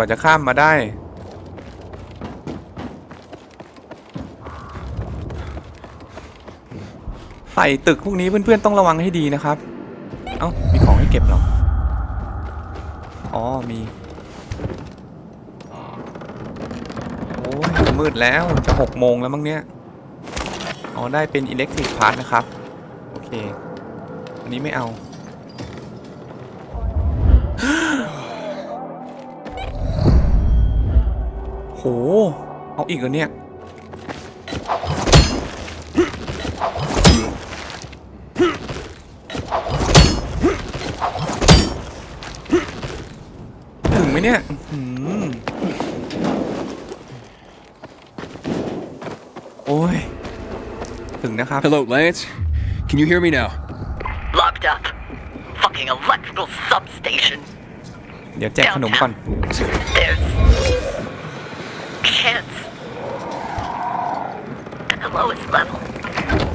ก่อนจะข้ามมาได้ ใส่ตึกพวกนี้เพื่อนๆต้องระวังให้ดีนะครับ เอ้า มีของให้เก็บหรอ อ๋อ มี โอ้ยมืดแล้ว จะหกโมงแล้วมั้งเนี่ยอ๋อ ได้เป็นอิเล็กทริกพาร์ทนะครับ โอเค อันนี้ไม่เอา เอาอีกเหรอเนี่ย ถึงไหมเนี่ยอื้อหือโอ้ย ถึงนะครับ Hello, Lance. Can you hear me now? Locked up. Fucking electrical substation. เดี๋ยวแจกขนมก่อน There's chance at the lowest level.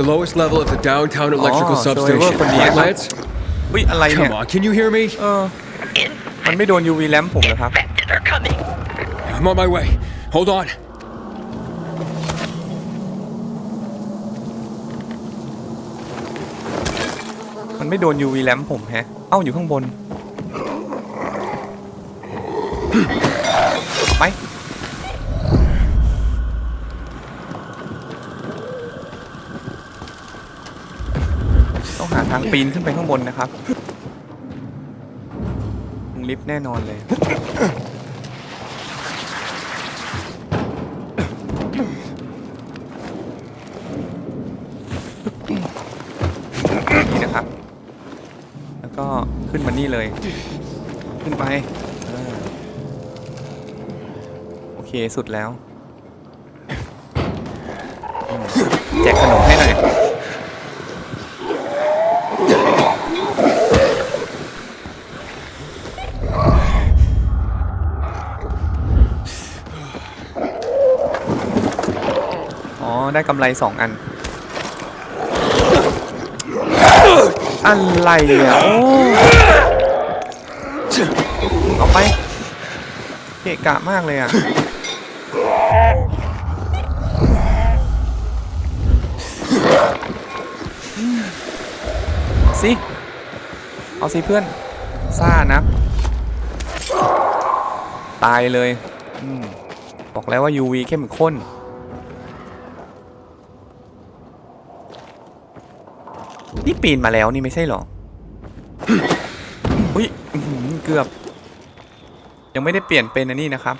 The lowest level of the downtown electrical Oh, so substation. it worked on the Right, air. Lance? อุ้ย อะไรเนี่ย Come on, can you hear me? เออ มันไม่โดน UV แลมผมเหรอครับ Infected are coming. I'm on my way. Hold on. มันไม่โดน UV แลมผมแฮะ เอ้า อยู่ข้างบน ไป ทางปีนขึ้นไปข้างบนนะครับลิฟต์แน่นอนเลย นี่นะครับ แล้วก็ขึ้นมานี่เลย ขึ้นไปอโอเคสุดแล้ว แจกขนมให้หน่อย ได้กำไรสองอัน อะไรอะโอ้เอาไปเกะกะมากเลยอะสิ เอาสิเพื่อน ซ่านะ ตายเลยอบอกแล้วว่า UV เข้มข้น นี่ปีนมาแล้วนี่ไม่ใช่เหรออุ้ยอื้อหือเกือบ ยังไม่ได้เปลี่ยนเป็นอันนี้นะครับ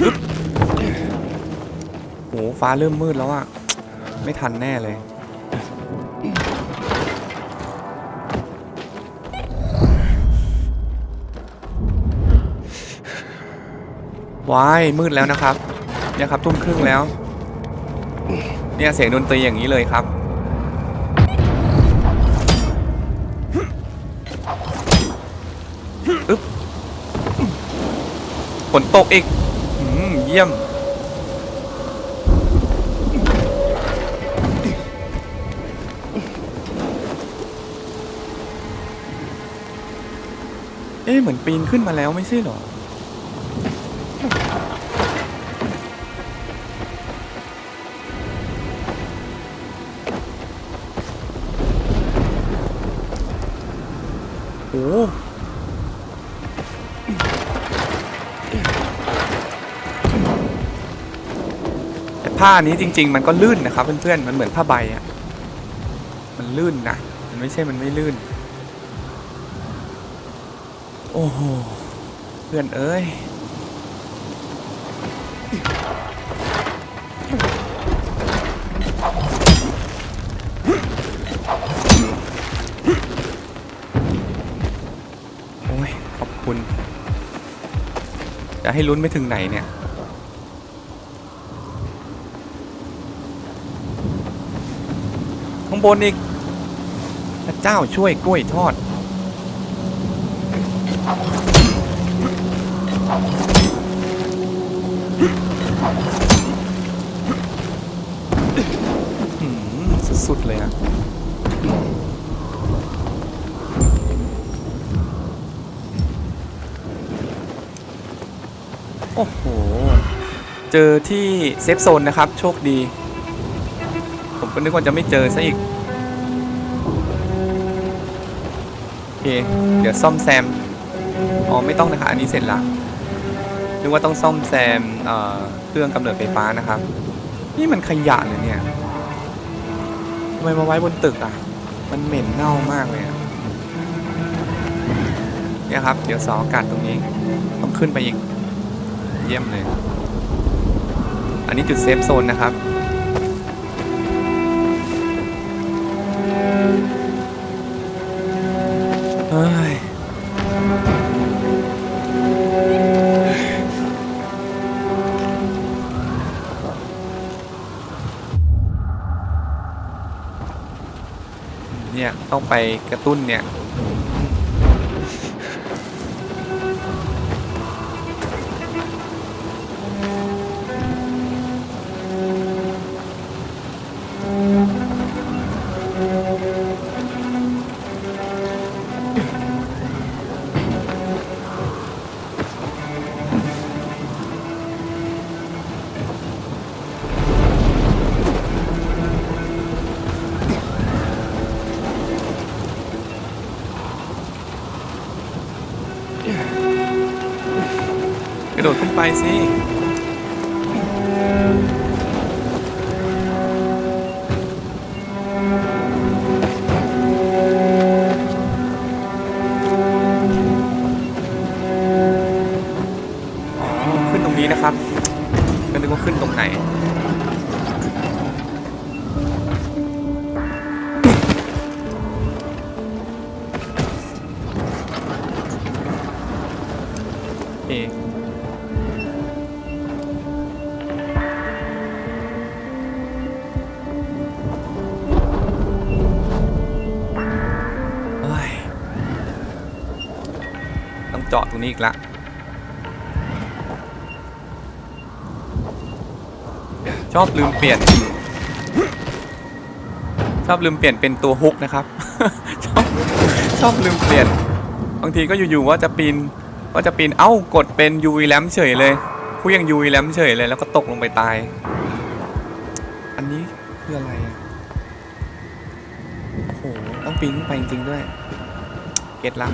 ปึ๊บโหฟ้าเริ่มมืดแล้วอะไม่ทันแน่เลยว้ายมืดแล้วนะครับเนี่ยครับ ทุ่มครึ่งแล้ว เนี่ยเสียงดนตรีอย่างนี้เลยครับ อึ๊บฝนตกอีกอืมเยี่ยม เอ๊ะเหมือนปีนขึ้นมาแล้วไม่ใช่หรอ โอ้แต่ผ้านี้จริง ๆ มันก็ลื่นนะครับ เพื่อนๆ มันเหมือนผ้าใบอะมันลื่นนะ มันไม่ใช่มันไม่ลื่น โอ้โห เพื่อนเอ้ย จะให้ลุ้นไปถึงไหนเนี่ย ข้างบนอีกพระเจ้าช่วยกล้วยทอด สุดๆเลยอะ โอ้โห เจอที่เซฟโซนนะครับ โชคดี ผมก็นึกว่าจะไม่เจอซะอีก โอเค เดี๋ยวซ่อมแซม อ๋อ ไม่ต้องนะคะ อันนี้เสร็จละนึกว่าต้องซ่อมแซมเเครื่องกำเนิดไฟฟ้านะครับ นี่มันขยะเลยเนี่ยทำไมมาไว้บนตึกอะ มันเหม็นเน่ามากเลยอะเนี่ยครับ เดี๋ยวเสาอากาศตรงนี้ ต้องขึ้นไปอีก เยี่ยมเลย อันนี้จุดเซฟโซนนะครับ เฮ้ย เนี่ย ต้องไปกระตุ้นเนี่ย กระโดดขึ้นไปสิอ๋อขึ้นตรงนี้นะครับก็นึกว่าขึ้นตรงไหนาะตรงนี้อีกละชอบลืมเปลี่ยน ชอบลืมเปลี่ยนเป็นตัวฮุกนะครับ ชอบชอบลืมเปลี่ยน บางทีก็อยู่ๆว่าจะปีนว่าจะปีนเอ้ากดเป็น UV แลมเฉยเลยผู้ยัง UV แลมเฉยเลย แล้วก็ตกลงไปตาย อันนี้คืออะไรอะโอ้โหต้องปีนขึ้นไปจริงๆด้วย เก็ตละ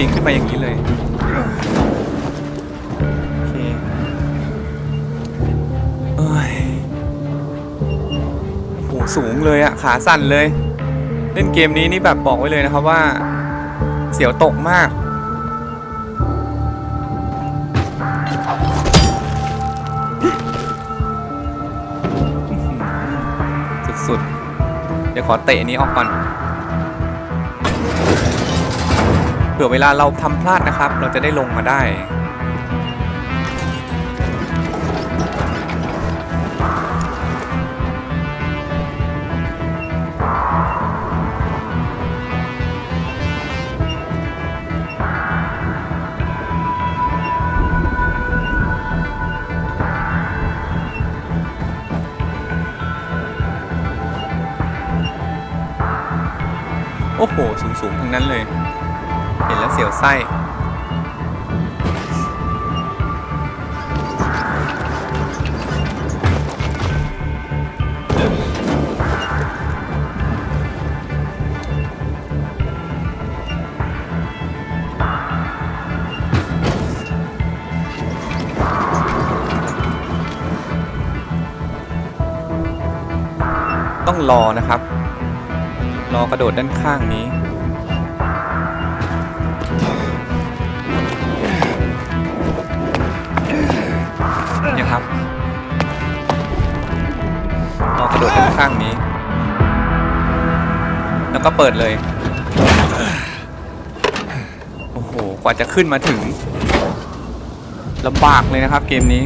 ปีนขึ้นไปอย่างนี้เลยโอเคเอ้ยโอ้โหสูงเลยอะขาสั่นเลย เล่นเกมนี้นี่แบบบอกไว้เลยนะครับว่า เสียวตกมากสุดๆเดี๋ยวขอเตะนี้ออกก่อน ผื่อเวลาเราทำพลาดนะครับ เราจะได้ลงมาได้ โอ้โห สูงๆทั้งนั้นเลย ห็นแล้วเสียวไส้ต้องรอนะครับ รอกระโดดด้านข้างนี้ นี่ยครับรอกระโดดข้างนี้ แล้วก็เปิดเลย โอ้โห กว่าจะขึ้นมาถึงลำบากเลยนะครับเกมนี้